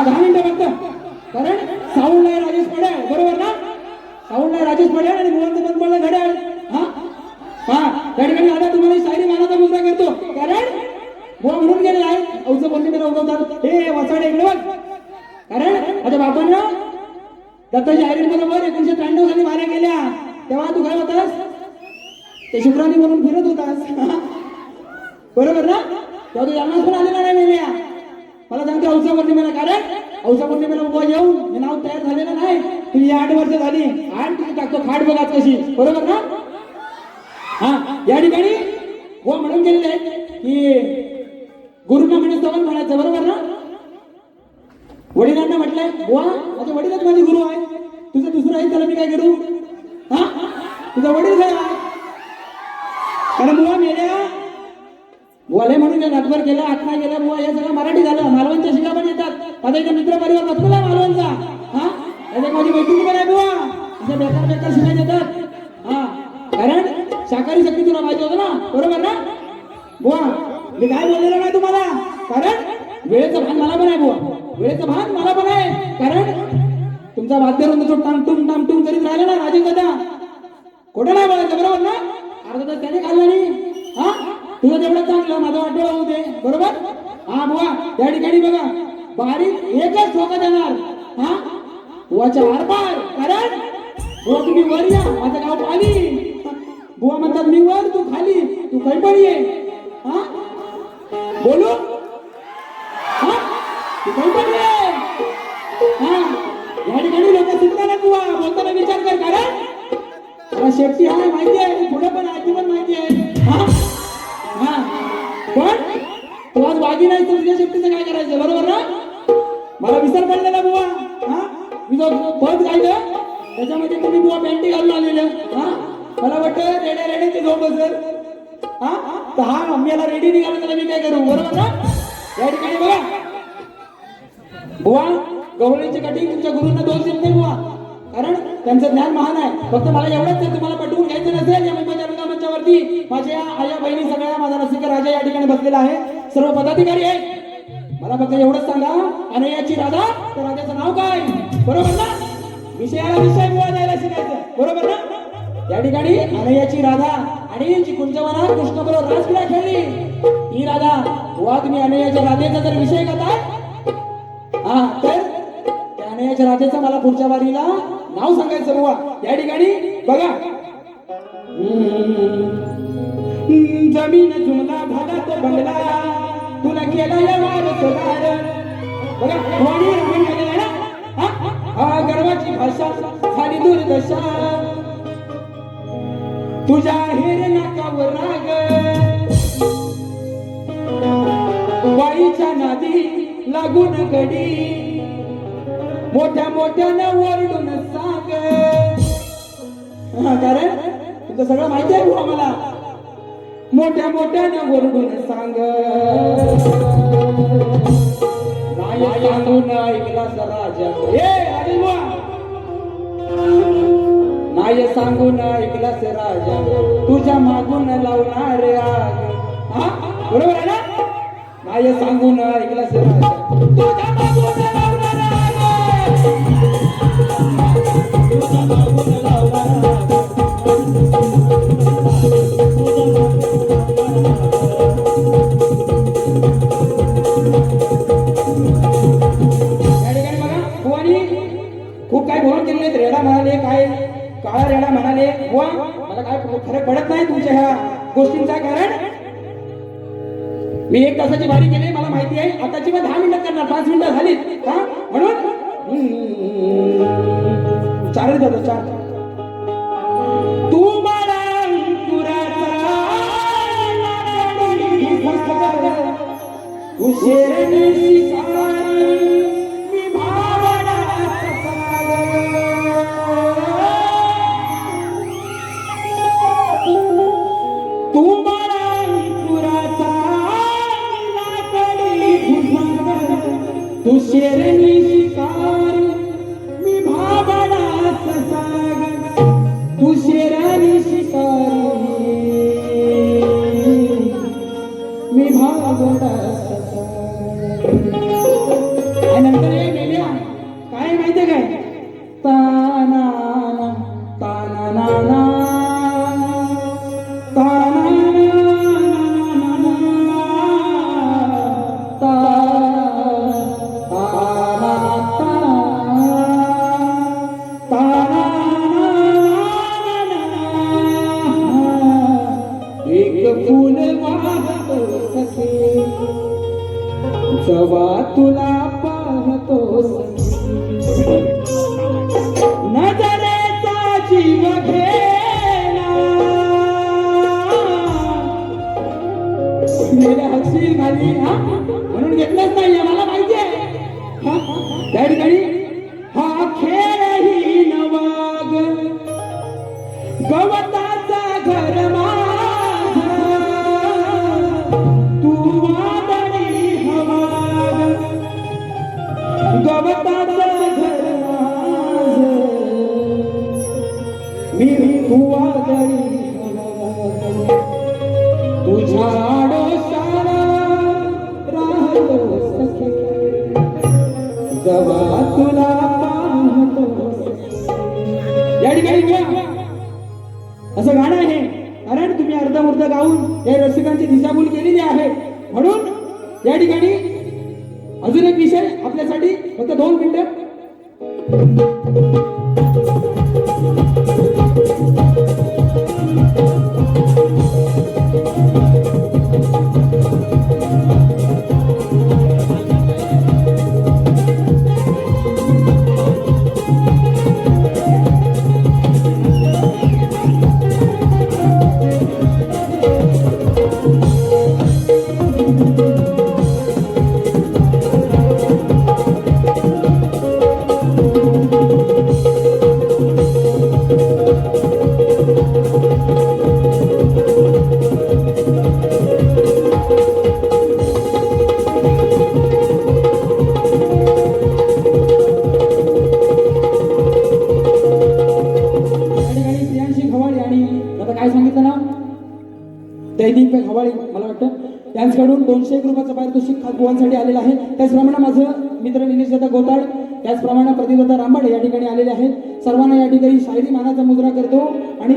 हा दहा मिनिटं फक्त कारण साऊंड आहे राजेश पड्या बरोबर ना? साऊंड आहे राजेश पड्या आणि मुलांचं बंद पडलं घड्याळ. हा? हा त्या ठिकाणी आता तुम्हाला ही शायरी मानाचा मुद्दा करतो. कारण बुवा म्हणून गेलेला आहे. औचं बोलते मेरा उगवतात. हे वसाडे इकडे बघ. कारण माझ्या बापानं दत्ताजी आयरी बरोबर एकोणीशे त्र्याण्णव साली माऱ्या गेल्या. तेव्हा तू काय होतास? ते शुक्रानी म्हणून फिरत होतास. बरोबर ना? तेव्हा तू यांनाच पण आलेला नाही मेल्या. मला सांगते औसा पौर्णिमेला कारण औसा पौर्णिमेला उभा येऊन हे नाव तयार झालेलं नाही. तुझी आठ वर्ष झाली आठ तुझी टाकतो खाट बघा कशी. बरोबर ना? हा या ठिकाणी हो म्हणून गेलेले आहेत की गुरुना म्हणे सवन म्हणायचं बरोबर ना? वडिलांना म्हटलंय बुवा माझे वडीलच माझे गुरु आहे तुझं दुसरं आहे त्याला मी काय करू? हा? तुझा वडील झाला आहे. कारण बुवा मेल्या वले म्हणून रातभर केला आत्मा गेला बुवा हे सगळं मराठी झालं. मालवणच्या शिगा पण येतात. माझा इथे मित्र परिवार बसलेला मालवणचा. हा? त्याच्यात माझी मैत्रिणी पण आहे बुवा. असे बेकार बेकार शिगा येतात हा. कारण शाकाहारी शक्ती तुला पाहिजे होतं ना? बरोबर ना? बुवा मी काय बोललेलं नाही तुम्हाला. कारण वेळेचं भान मला पण आहे बुवा. वेळेचं भान मला पण आहे. कारण तुमचा वाद्यवृंद तो टामटूम टामटूम करीत राहिला ना राजे दादा खोटं नाही बोलायचं बरोबर ना? अर्धा तास त्याने खाल्ला नाही. हा? तुझं तेवढं चांगलं माझं वाटोळं होऊ दे. बरोबर? हा बुवा त्या ठिकाणी बघा. बारीक एकच ठोका देणार. हा? बुवाच्या आरपार. कारण बुवा तुम्ही वर या. माझं गाव खाली. बुवा म्हणतात मी वर तू खाली. तू काही पण ये हा? बोलू? हा? तू काही पण ये हा? या ठिकाणी लोक सुटताना बुवा. बोलताना विचार कर. कारण मला हा आहे माहिती आहे पुढे पण आजी पण माहिती आहे. तू नाही तर तुझ्या शेफ्टीचं काय करायचं? बरोबर ना? मला विसर पडलेला बुवा. हा? मी जो पद गायलं त्याच्यामध्ये तुम्ही बुवा पॅन्टी घालून आलेलं हा? मला वाटतं रेड्या रेड्याची झोप असेल हा? तर हा मम्मीला रेडी निघाला त्याला मी काय करू? बरोबर ना? या ठिकाणी बघा. बुवा गवळीची कटिंग तुमच्या गुरुंना दोन देत बुवा. कारण त्यांचं ज्ञान महान आहे. फक्त मला एवढंच आहे तुम्हाला पटवून घ्यायचं नसेल या मुंबईच्या मंचावरती माझ्या आया बहिणी सगळ्या माझा रसिक राजा या ठिकाणी बसलेला आहे. सर्व पदाधिकारी आहे मला फक्त एवढंच सांगा अनयाची राधा तर राजाचं नाव काय? बरोबर ना? विषयाला विषय बुवा द्यायला शिकायचं. बरोबर ना? या ठिकाणी अनयाची राधा आणि जी कुंजवना कृष्ण बरोबर रासक्रीडा खेळली. ही राधा बुवा तुम्ही अनयाच्या राधेचा जर विषय करताय हा तर त्या अनयाच्या राजाचं मला पुढच्या वारीला नाव सांगायचं बुवा. या ठिकाणी बघा. जमीन जुमला भागात बंगला. तुला केला या वारसदार बघा वाणी रमण गेलेला ना हा? गर्वाची भाषा झाली दुर्दशा. तुझ्या हेर नाकावर राग. बाईच्या नादी लागून गडी. मोठ्या मोठ्यानं ओरडून सांग. कारण तुझं सगळं माहिती आहे आम्हाला मोठ्या मोठ्याने बोलून सांग. नाही सांगून ऐकलास राजा. ए राजे बुवा नाही सांगून ऐकलास राजा. तुझ्या मागून लावणार आग. हा? बरोबर आहे ना? नाही सांगून ऐकलास राजा. तुझ्या मागून लावणार आग. काही फरक पडत नाही तुमच्या ह्या गोष्टींचा कारण? मी एक तासाची भारी केली मला माहिती आहे. आताची मग दहा मिनिटात करणार पाच मिनिटं झाली हा? म्हणून? चार जातो चार. तू मला तू शेरणी एक फुल जवा तुला पाहतो नजरेचा जीव घेला मेला हसील माझी हा म्हणून घेतलंच नाही मला पाहिजे त्या ठिकाणी या ठिकाणी घ्या. असं गाणं आहे. कारण तुम्ही अर्धमुर्ध गाऊन या रसिकांची दिशाभूल केलेली आहे. म्हणून या ठिकाणी अजून एक विषय आपल्यासाठी फक्त दोन मिनिटं. दैनिक हवाळी मला वाटतं. त्यांच्याकडून दोनशे एक रुपयाचं पारितोषिक खातबुवांसाठी आलेलं आहे. त्याचप्रमाणे माझं मित्र निलेश गोताड त्याचप्रमाणे प्रतिदादा रांबाडे या ठिकाणी आलेले आहेत. सर्वांना या ठिकाणी शायरी मानाचा मुजरा करतो. आणि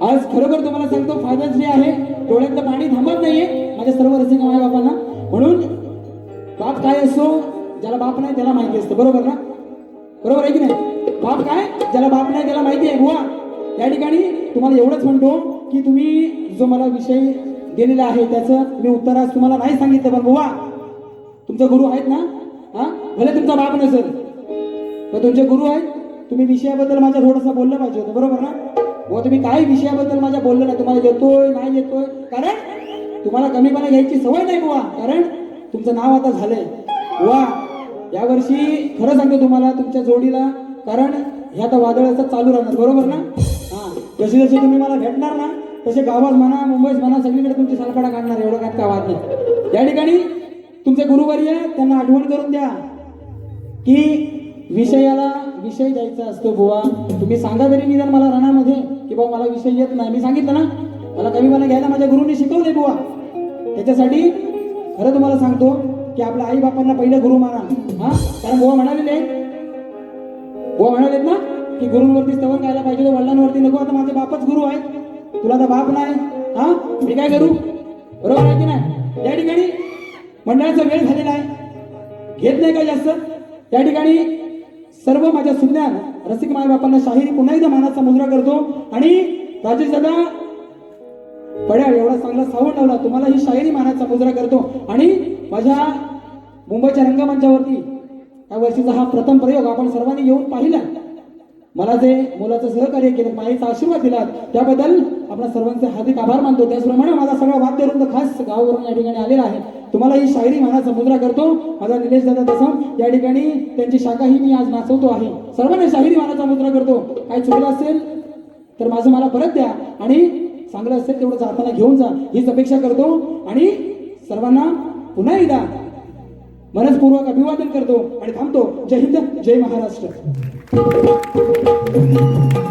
आज खरोखर तुम्हाला सांगतो फायदा जे आहे. डोळ्यातलं पाणी थांबत नाहीये. माझ्या सर्व रसिक माय बापांना. म्हणून बाप काय असो ज्याला बाप नाही त्याला माहिती असतं. बरोबर ना? बरोबर आहे की नाही? बाप काय ज्याला बाप नाही त्याला माहिती आहे. बुवा या ठिकाणी तुम्हाला एवढंच म्हणतो. की तुम्ही जो मला विषय दिलेला आहे त्याचं मी उत्तर आज तुम्हाला नाही सांगितलं पण बुवा तुमचा गुरु आहेत ना? हा? भले तुमचा बाप नसेल पण तुमचे गुरु आहेत. तुम्ही विषयाबद्दल माझ्या थोडंसं बोललं पाहिजे होतं बरोबर ना? बुवा तुम्ही काही विषयाबद्दल माझ्या बोललं नाही तुम्हाला येतोय नाही येतोय. कारण तुम्हाला कमीपणा घ्यायची सवय नाही बुवा. कारण तुमचं नाव आता झालंय. बुवा यावर्षी खरं सांगतो तुम्हाला तुमच्या जोडीला कारण ह्या आता वादळाचं चालू राहणार बरोबर ना? जसे जसे तुम्ही मला भेटणार ना तसे गावात म्हणा मुंबईत म्हणा सगळीकडे तुमची सालपाडा काढणार एवढं काय काय वाद नाही. या ठिकाणी तुमचे गुरुवर्य त्यांना आठवण करून द्या. की विषयाला विषय द्यायचा असतो बुवा. तुम्ही सांगा तरी निदान मला रणामध्ये की बाबा मला विषय येत नाही. मी सांगितलं ना मला कमी मला घ्यायला माझ्या गुरुने शिकवले बुवा. त्याच्यासाठी खरं तुम्हाला सांगतो की आपल्या आई बापांना पहिलं गुरु माना. हा? कारण बुवा म्हणालेले बुवा म्हणालेत ना की गुरुंवरती स्तवन घ्यायला पाहिजे तर वडिलांवरती नको. आता माझे बापच गुरु आहेत. तुला तर बाप नाही. हा? मी काय करू? बरोबर आहे की नाही? त्या ठिकाणी मंडळाचा वेळ झालेला आहे. घेत नाही का जास्त? त्या ठिकाणी सर्व माझ्या सुज्ञान रसिक माय बापांना शाहिरी पुन्हा एकदा मानाचा मुजरा करतो. आणि राजेश दादा पड्याळ एवढा चांगला सावण लावला. तुम्हाला ही शाहिरी मानाचा मुजरा करतो. आणि माझ्या मुंबईच्या रंगमंचावरती या वर्षीचा हा प्रथम प्रयोग आपण सर्वांनी येऊन पाहिला. मला जे मुलाचं सहकार्य केलं माईचा आशीर्वाद दिला त्याबद्दल आपण सर्वांचे हार्दिक आभार मानतो. त्याचप्रमाणे माझा सगळा वाद्यवृंद खास गावावरून या ठिकाणी आलेला आहे. तुम्हाला ही शायरी मानाचा मुद्रा करतो. माझा निलेश दादा तसं या ठिकाणी त्यांची शाखा ही मी आज नाचवतो आहे. सर्वांना शाहिरी मानाचा मुद्रा करतो. काय चुकलं असेल तर माझं मला परत द्या आणि चांगलं असेल तेवढं जाताना घेऊन जा. हीच अपेक्षा करतो. आणि सर्वांना पुन्हा एकदा मनस्पूर्वक अभिवादन करतो आणि थांबतो. जय हिंद जय महाराष्ट्र. Thank you.